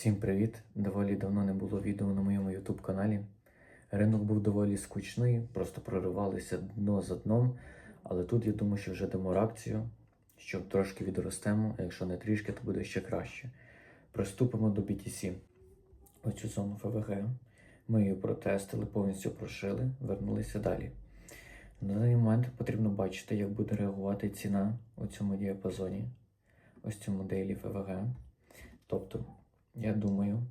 Всім привіт! Доволі давно не було відео на моєму YouTube каналі. Ринок був доволі скучний, просто проривалися дно за дном. Але тут я думаю, що вже дамо реакцію, що трошки відростемо, а якщо не трішки, то буде ще краще. Приступимо до BTC. Оцю зону ФВГ. Ми її протестили, повністю прошили, вернулися далі. На даний момент потрібно бачити, як буде реагувати ціна у цьому діапазоні, ось цю моделі ФВГ. Тобто, я думаю,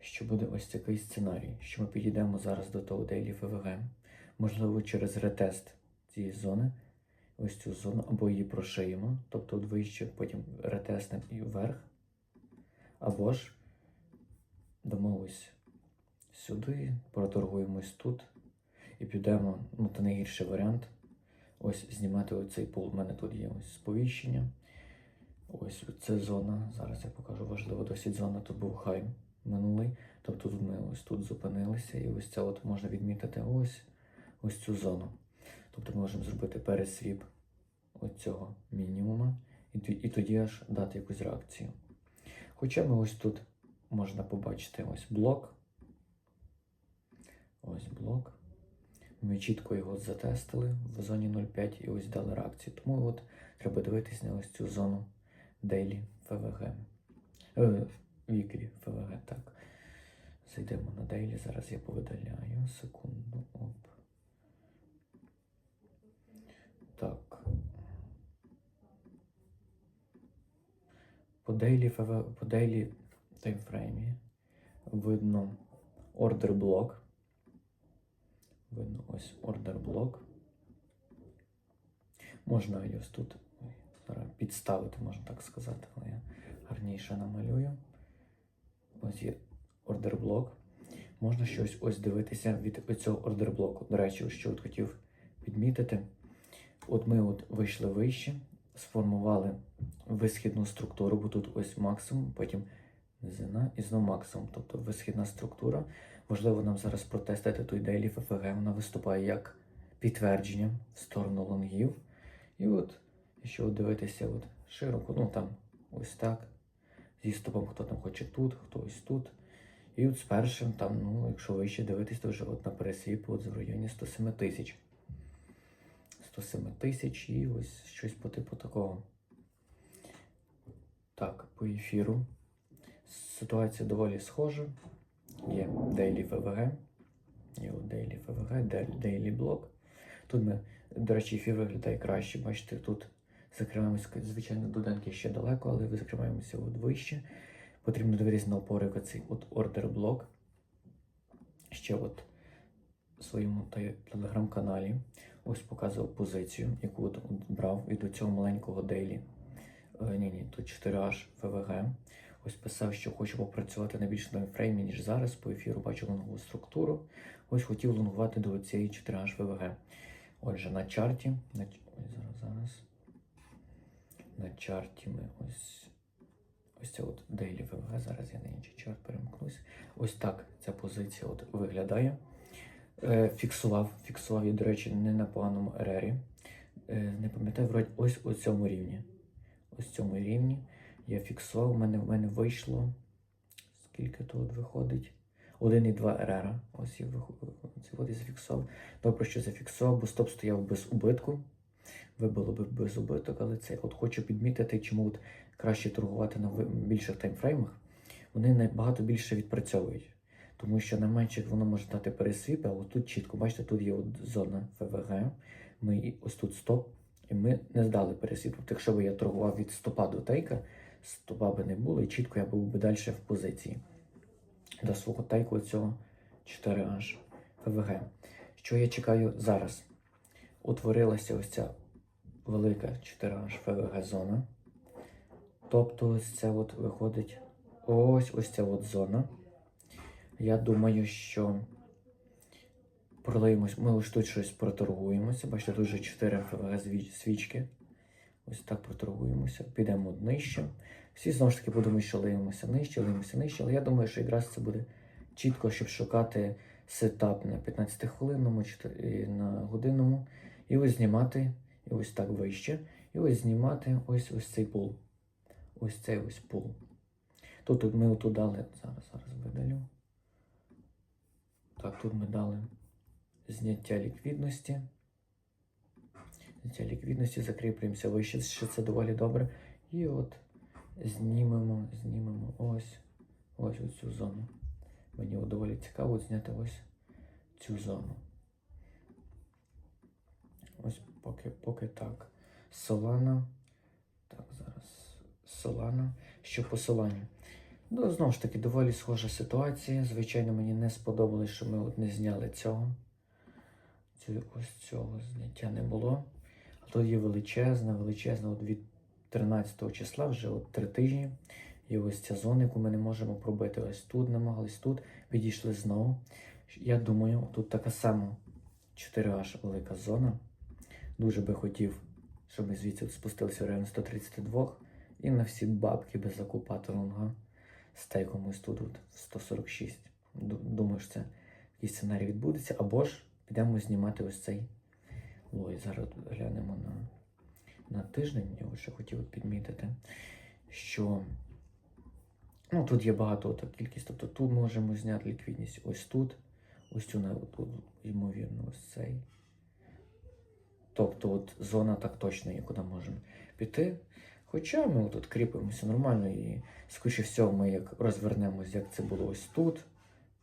що буде ось такий сценарій, що ми підійдемо зараз до того дейлі ФВГ, можливо, через ретест цієї зони, ось цю зону, або її прошиємо, тобто вище, потім ретестнемо і вверх, або ж дамо ось сюди, проторгуємось тут і підемо, ну це найгірший варіант. Ось знімати оцей пул. У мене тут є ось сповіщення. Ось це зона. Зараз я покажу важливо досить зона. Тут був хай минулий. Тобто тут ми ось тут зупинилися, і ось це от можна відмітити ось ось цю зону. Тобто ми можемо зробити пересвіп цього мінімума, і, і тоді аж дати якусь реакцію. Хоча ми ось тут можна побачити ось блок. Ось блок. Ми чітко його затестили в зоні 0,5 і ось дали реакцію. Тому от треба дивитись на ось цю зону FVG. Е, Weekly FVG, так. Зайдемо на Daily, зараз я повидаляю. Секунду. Оп. Так. По Daily, FV, по Daily таймфреймі видно ордер блок. Видно ось ордер блок. Можна ось тут підставити, можна так сказати, але я гарніше намалюю. Ось є ордер блок. Можна щось ось дивитися від цього ордер блоку. До речі, що от хотів підмітити. От ми от вийшли вище, сформували висхідну структуру, бо тут ось максимум, потім низина і знову максимум. Тобто висхідна структура. Важливо нам зараз протестити ту ідею ФФГ. Вона виступає як підтвердження в сторону лонгів. І от, якщо дивитися от широко, ну там ось так. Зі стопом, хто там хоче тут, хто ось тут. І от з першим, там, ну, якщо вище дивитись, то вже от на пересвіп от в районі 107 тисяч. 107 тисяч і ось щось по типу такого. Так, по ефіру. Ситуація доволі схожа. Є Daily FVG, є Daily FVG, Daily Block. Тут ми, до речі, ефір виглядає краще. Бачите, тут закриваємося, звичайно, до денки ще далеко, але закриваємося от вище. Потрібно дивитися на опори оцей от ордер блок. Ще от в своєму телеграм-каналі ось показував позицію, яку от брав від цього маленького Daily. Е, ні, ні, тут 4H FVG. Ось писав, що хочу попрацювати на більш таймфреймі, ніж зараз. По ефіру бачу лонгову структуру. Ось хотів лонгувати до цієї 4H VVG. Отже, на чарті. На, ой, зараз, зараз. На чарті ми ось. Ось це от Daily VVG. Зараз я на інший чарт перемкнусь. Ось так ця позиція от виглядає. Е, фіксував, фіксував я, до речі, не на поганому ерері. Е, не пам'ятаю, вроді ось у цьому рівні. Ось цьому рівні. Я фіксував, у мене, в мене вийшло. Скільки тут виходить? 1,2 РР. Ось я вих- я зафіксував. Добре, що зафіксував, бо стоп стояв без убитку. Вибило би без убиток, але це от хочу підмітити, чому от краще торгувати на більших таймфреймах. Вони набагато більше відпрацьовують. Тому що на менших воно може дати пересвіп, а тут чітко, бачите, тут є от зона ФВГ. Ми ось тут стоп, і ми не здали пересвіп. Тобто, якщо б я торгував від стопа до тейка, стопа би не було, і чітко я був би далі в позиції до свого тейку цього 4H ФВГ. Що я чекаю зараз? Утворилася ось ця велика 4H ФВГ зона. Тобто ось це от виходить ось ось ця от зона. Я думаю, що пролиємось, ми ось тут щось проторгуємося. Бачите, тут вже 4 ФВГ свічки. Ось так проторгуємося, підемо нижче. Всі знову ж таки подумають, що лиємося нижче, лиємося нижче, але я думаю, що якраз це буде чітко, щоб шукати сетап на 15-хвилинному чи на годинному. І ось знімати, і ось так вище. І ось знімати ось ось цей пул. Ось цей ось пул. Тут, ми отут дали, зараз, зараз видалю. Так, тут ми дали зняття ліквідності. Зняття ліквідності, закріплюємося вище, що це доволі добре. І от знімемо, знімемо ось, ось цю зону. Мені доволі цікаво зняти ось цю зону. Поки, поки так. Солана. Так, зараз. Солана. Що по? Ну, знову ж таки, доволі схожа ситуація. Звичайно, мені не сподобалось, що ми от не зняли цього. Ось цього зняття не було. А тут є величезна, величезна, от від 13 числа вже от три тижні. І ось ця зона, яку ми не можемо пробити. Ось тут намагались, тут підійшли знову. Я думаю, тут така сама 4H велика зона. Дуже би хотів, щоб ми звідси спустилися в район 132 і на всі бабки без закупати лонга стейком ось тут от, в 146. Думаю, що це такий сценарій відбудеться. Або ж підемо знімати ось цей лой. Зараз глянемо на, на тиждень. Я ще хотів підмітити, що ну, тут є багато от, кількість. Тобто тут можемо зняти ліквідність ось тут, ось цю ймовірно, ось цей. Тобто от зона так точно є, куди можемо піти. Хоча ми тут кріпимося нормально і, скоріше всього, ми як розвернемось, як це було ось тут,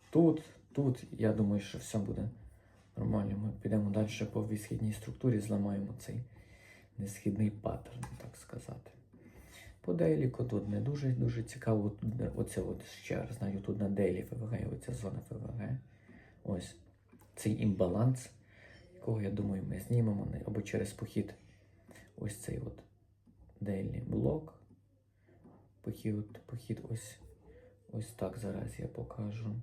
тут, тут. Я думаю, що все буде нормально. Ми підемо далі по відсхідній структурі, зламаємо цей несхідний паттерн, так сказати. По дейліку тут не дуже дуже цікаво. Оце от ще раз знаю, тут на дейлі ФВГ, оця зона ФВГ. Ось цей імбаланс, якого я думаю, ми знімемо або через похід. Ось цей от дейлі блок. Похід, похід ось, ось так зараз я покажу.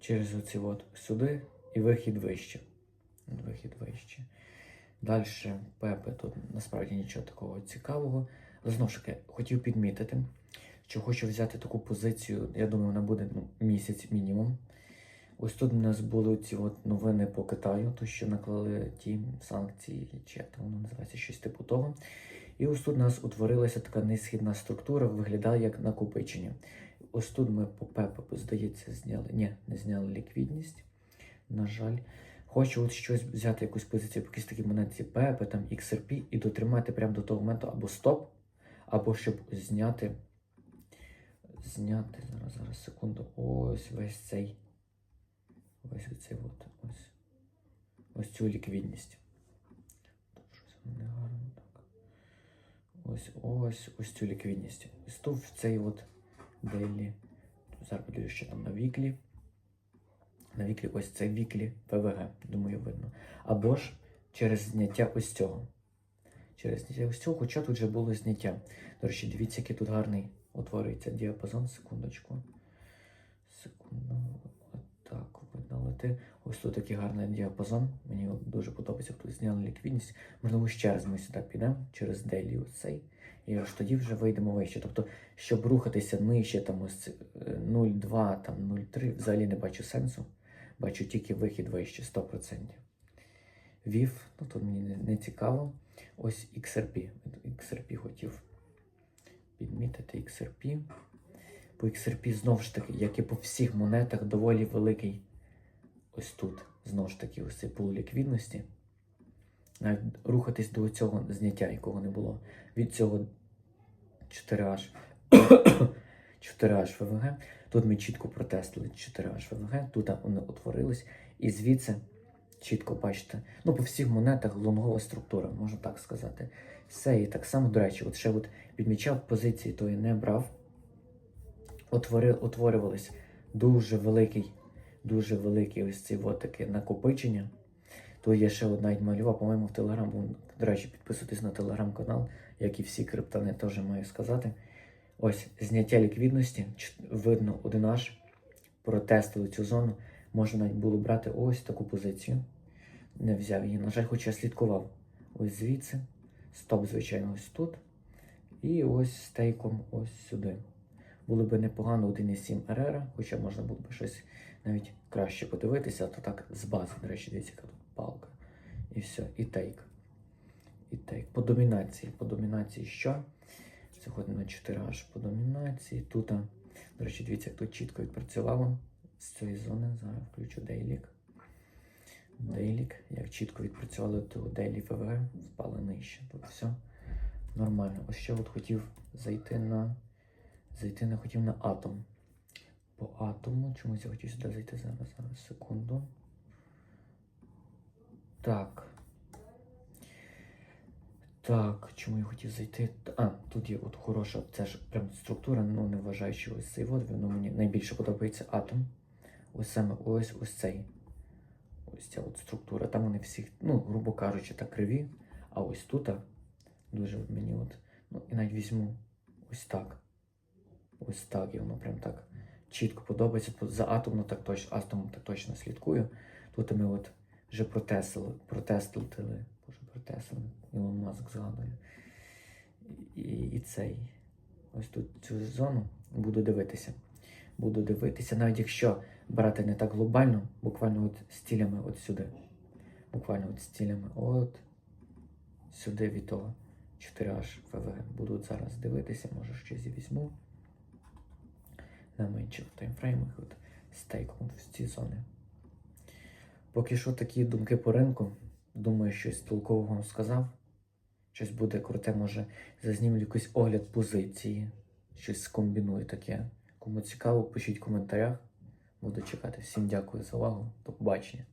Через оці от сюди і вихід вище. Вихід вище. Далі Пепе тут насправді нічого такого цікавого. Але знову ж таки, хотів підмітити, що хочу взяти таку позицію, я думаю, вона буде ну, місяць мінімум. Ось тут у нас були ці от новини по Китаю, то що наклали ті санкції, чи як там воно називається, щось типу того. І ось тут у нас утворилася така несхідна структура, виглядає як накопичення. Ось тут ми по ПЕП, здається, зняли. Ні, не зняли ліквідність. На жаль. Хочу от щось взяти якусь позицію, якісь такі монеті ПЕП, там XRP, і дотримати прямо до того моменту або стоп, або щоб зняти. Зняти, зараз, зараз, секунду. Ось весь цей. Ось оцей от, ось. Ось цю ліквідність. Тут щось не гарно так. Ось, ось, ось цю ліквідність. Ось тут в цей от дейлі. Зараз подивлюсь, що там на віклі. На віклі ось це віклі ПВГ, думаю, видно. Або ж через зняття ось цього. Через зняття ось цього, хоча тут вже було зняття. До речі, дивіться, який тут гарний утворюється діапазон. Секундочку. Секунду. Так, видалити. Ось тут такий гарний діапазон. Мені дуже подобається, тут зняли ліквідність. Можливо, ще раз ми сюди підемо через дейлі ось цей. І аж тоді вже вийдемо вище. Тобто, щоб рухатися нижче, там ось е, 0,2, там 0,3, взагалі не бачу сенсу. Бачу тільки вихід вище 100%. Вів, ну тут мені не, не цікаво. Ось XRP. XRP хотів підмітити XRP. По XRP знову ж таки, як і по всіх монетах, доволі великий. Ось тут, знову ж таки, ось цей пул ліквідності. Навіть рухатись до цього зняття, якого не було. Від цього 4H 4H ФВГ. Тут ми чітко протестили 4H ФВГ, тут вони утворились. І звідси чітко бачите, ну по всіх монетах лонгова структура, можна так сказати. Все, і так само, до речі, от ще от відмічав позиції, тої не брав. Утвори, утворювались дуже великий, дуже великий ось ці от таке накопичення. Тут є ще одна малюва, по-моєму, в Телеграм. До речі, підписуйтесь на телеграм-канал, як і всі криптони, теж маю сказати. Ось зняття ліквідності, видно один аж, протестили цю зону. Можна навіть було брати ось таку позицію. Не взяв її. На жаль, хоч я слідкував. Ось звідси. Стоп, звичайно, ось тут. І ось стейком ось сюди. Було б непогано 1,7 РР, хоча можна було б щось навіть краще подивитися, то так з бази, до речі, дивіться, яка тут палка. І все, і тейк. І тейк. По домінації. По домінації що? Заходимо на 4H по домінації. Тут, до речі, дивіться, як тут чітко відпрацювало з цієї зони. Зараз включу Дейлік. Дейлік. Як чітко відпрацювали, то Дейлі ФВГ впали нижче. Тут все нормально. Ось ще от хотів зайти на. Зайти не хотів на атом. По атому. Чомусь я хотів сюди зайти зараз. Зараз, секунду. Так. Так, чому я хотів зайти? А, тут є от хороша, це ж прям структура, ну не вважаючи ось цей вот, воно мені найбільше подобається атом. Ось саме ось ось цей. Ось ця от структура. Там вони всі, ну, грубо кажучи, так криві. А ось тут дуже мені от. Ну, і навіть візьму ось так. Ось так, і воно прям так чітко подобається. За атомом так точно, атомом так точно слідкую. Тут ми от вже протестили, боже, протестили, Ілон Маск згадує. І, і цей. Ось тут цю зону буду дивитися. Буду дивитися, навіть якщо брати не так глобально, буквально от стілями от сюди. Буквально от стілями от сюди від того 4H ФВГ. Буду зараз дивитися, може щось і візьму. На менших таймфреймах от стейком в ці зони. Поки що такі думки по ринку. Думаю, щось толкового вам сказав. Щось буде круте, може зазнімлю якийсь огляд позиції, щось скомбіную таке. Кому цікаво, пишіть в коментарях. Буду чекати. Всім дякую за увагу. До побачення.